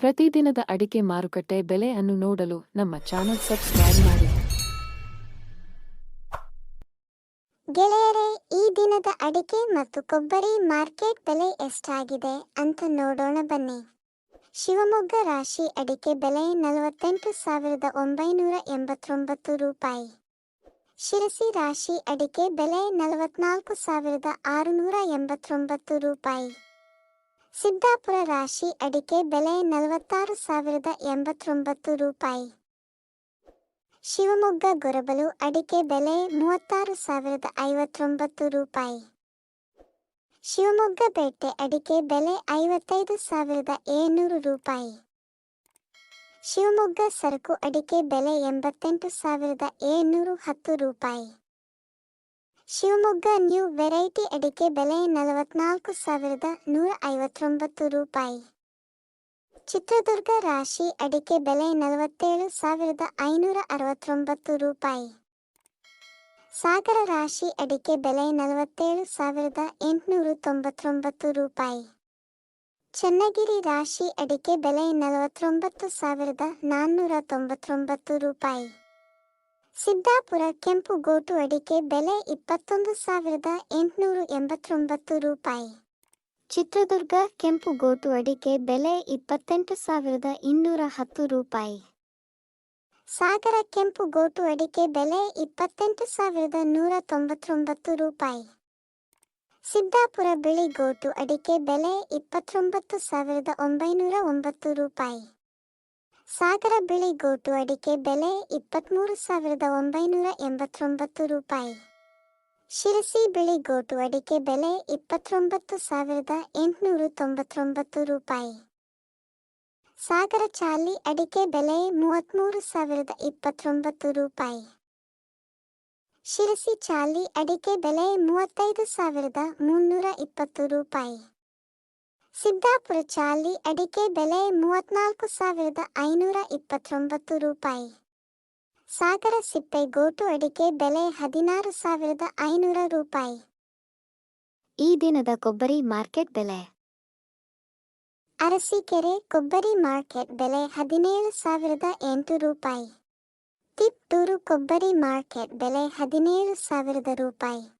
ಪ್ರತಿದಿನದ ಅಡಿಕೆ ಮಾರುಕಟ್ಟೆ ಬೆಲೆ ಅನ್ನು ನೋಡಲು ನಮ್ಮ ಚಾನೆಲ್ ಸಬ್ಸ್ಕ್ರೈಬ್ ಮಾಡಿ. ಗೆಳೆಯರೇ, ಈ ದಿನದ ಅಡಿಕೆ ಮತ್ತು ಕೊಬ್ಬರಿ ಮಾರ್ಕೆಟ್ ಬೆಲೆ ಎಷ್ಟಾಗಿದೆ ಅಂತ ನೋಡೋಣ ಬನ್ನಿ. ಶಿವಮೊಗ್ಗ ರಾಶಿ ಅಡಿಕೆ ಬೆಲೆ ನಲವತ್ತೆಂಟು ಸಾವಿರದ ಒಂಬೈನೂರ ಎಂಬತ್ತೊಂಬತ್ತು ರೂಪಾಯಿ. ಶಿರಸಿ ರಾಶಿ ಅಡಿಕೆ ಬೆಲೆ ನಲವತ್ನಾಲ್ಕು ಸಾವಿರದ ಆರುನೂರ ಎಂಬತ್ತೊಂಬತ್ತು ರೂಪಾಯಿ. ಸಿದ್ದಾಪುರ ರಾಶಿ ಅಡಿಕೆ ಬೆಲೆ ನಲವತ್ತಾರು ಸಾವಿರದ ಎಂಬತ್ತೊಂಬತ್ತು ರೂಪಾಯಿ. ಶಿವಮೊಗ್ಗ ಗೊರಬಲು ಅಡಿಕೆ ಬೆಲೆ ಮೂವತ್ತಾರು ಸಾವಿರದ ಐವತ್ತೊಂಬತ್ತು ರೂಪಾಯಿ. ಶಿವಮೊಗ್ಗ ಪೇಟೆ ಅಡಿಕೆ ಬೆಲೆ ಐವತ್ತೈದು ಸಾವಿರದ ಏಳ್ನೂರು ರೂಪಾಯಿ. ಶಿವಮೊಗ್ಗ ಸರಕು ಅಡಿಕೆ ಬೆಲೆ ಎಂಬತ್ತೆಂಟು ಸಾವಿರದ ಏಳ್ನೂರು ಹತ್ತು ರೂಪಾಯಿ. ಶಿವಮೊಗ್ಗ ನ್ಯೂ ವೆರೈಟಿ ಅಡಿಕೆ ಬೆಲೆ ನಲವತ್ನಾಲ್ಕು ಸಾವಿರದ ನೂರ ಐವತ್ತೊಂಬತ್ತು ರೂಪಾಯಿ. ಚಿತ್ರದುರ್ಗ ರಾಶಿ ಅಡಿಕೆ ಬೆಲೆ ನಲವತ್ತೇಳು ಸಾವಿರದ ಐನೂರ ಅರವತ್ತೊಂಬತ್ತು ರೂಪಾಯಿ. ಸಾಗರ ರಾಶಿ ಅಡಿಕೆ ಬೆಲೆ ನಲವತ್ತೇಳು ಸಾವಿರದ ಎಂಟುನೂರ ತೊಂಬತ್ತೊಂಬತ್ತು ರೂಪಾಯಿ. ಚನ್ನಗಿರಿ ರಾಶಿ ಅಡಿಕೆ ಬೆಲೆ ನಲವತ್ತೊಂಬತ್ತು ಸಾವಿರದ ನಾನ್ನೂರ ತೊಂಬತ್ತೊಂಬತ್ತು ರೂಪಾಯಿ. ಸಿದ್ದಾಪುರ ಕೆಂಪು ಗೋಟು ಅಡಿಕೆ ಬೆಲೆ ಇಪ್ಪತ್ತೊಂದು ಸಾವಿರದ ಎಂಟುನೂರ ಎಂಬತ್ತೊಂಬತ್ತು ರೂಪಾಯಿ. ಚಿತ್ರದುರ್ಗ ಕೆಂಪು ಗೋಟು ಅಡಿಕೆ ಬೆಲೆ ಇಪ್ಪತ್ತೆಂಟು ಸಾವಿರದ ಇನ್ನೂರ ಹತ್ತು ರೂಪಾಯಿ. ಸಾಗರ ಕೆಂಪು ಗೋಟು ಅಡಿಕೆ ಬೆಲೆ ಇಪ್ಪತ್ತೆಂಟು ಸಾವಿರದ ನೂರ ತೊಂಬತ್ತೊಂಬತ್ತು ರೂಪಾಯಿ. ಸಿದ್ದಾಪುರ ಬಿಳಿ ಗೋಟು ಅಡಿಕೆ ಬೆಲೆ ಇಪ್ಪತ್ತೊಂಬತ್ತು ಸಾವಿರದ ಒಂಬೈನೂರ ಒಂಬತ್ತು ರೂಪಾಯಿ. ಸಾಗರ ಬಿಳಿ ಗೋಟು ಅಡಿಕೆ ಬೆಲೆ ಇಪ್ಪತ್ತ್ಮೂರು ಸಾವಿರದ ಒಂಬೈನೂರ ಎಂಬತ್ತೊಂಬತ್ತು ರೂಪಾಯಿ. ಶಿರಸಿ ಬಿಳಿ ಗೋಟು ಅಡಿಕೆ ಬೆಲೆ ಇಪ್ಪತ್ತೊಂಬತ್ತು ಸಾವಿರದ ಎಂಟುನೂರ ತೊಂಬತ್ತೊಂಬತ್ತು ರೂಪಾಯಿ. ಸಾಗರ ಚಾಲಿ ಅಡಿಕೆ ಬೆಲೆ ಮೂವತ್ತ್ಮೂರು ಸಾವಿರದ ಇಪ್ಪತ್ತೊಂಬತ್ತು ರೂಪಾಯಿ. ಶಿರಸಿ ಚಾಲಿ ಅಡಿಕೆ ಬೆಲೆ ಮೂವತ್ತೈದು ಸಾವಿರದ ಮುನ್ನೂರ ಇಪ್ಪತ್ತು ರೂಪಾಯಿ. ಸಿದ್ದಾಪುರ ಚಾಲಿ ಅಡಿಕೆ ಬೆಲೆ ಮೂವತ್ನಾಲ್ಕು ಸಾವಿರದ ಐನೂರ ಇಪ್ಪತ್ತೊಂಬತ್ತು ರೂಪಾಯಿ. ಸಾಗರ ಸಿಪ್ಪೆ ಗೋಟು ಅಡಿಕೆ ಬೆಲೆ ಹದಿನಾರು ಸಾವಿರದ ಐನೂರ ರೂಪಾಯಿ. ಈ ದಿನದ ಕೊಬ್ಬರಿ ಮಾರ್ಕೆಟ್ ಬೆಲೆ. ಅರಸೀಕೆರೆ ಕೊಬ್ಬರಿ ಮಾರ್ಕೆಟ್ ಬೆಲೆ ಹದಿನೇಳು ಸಾವಿರದ ಎಂಟು ರೂಪಾಯಿ. ತಿಪ್ಟೂರು ಕೊಬ್ಬರಿ ಮಾರ್ಕೆಟ್ ಬೆಲೆ ಹದಿನೇಳು ಸಾವಿರದ ರೂಪಾಯಿ.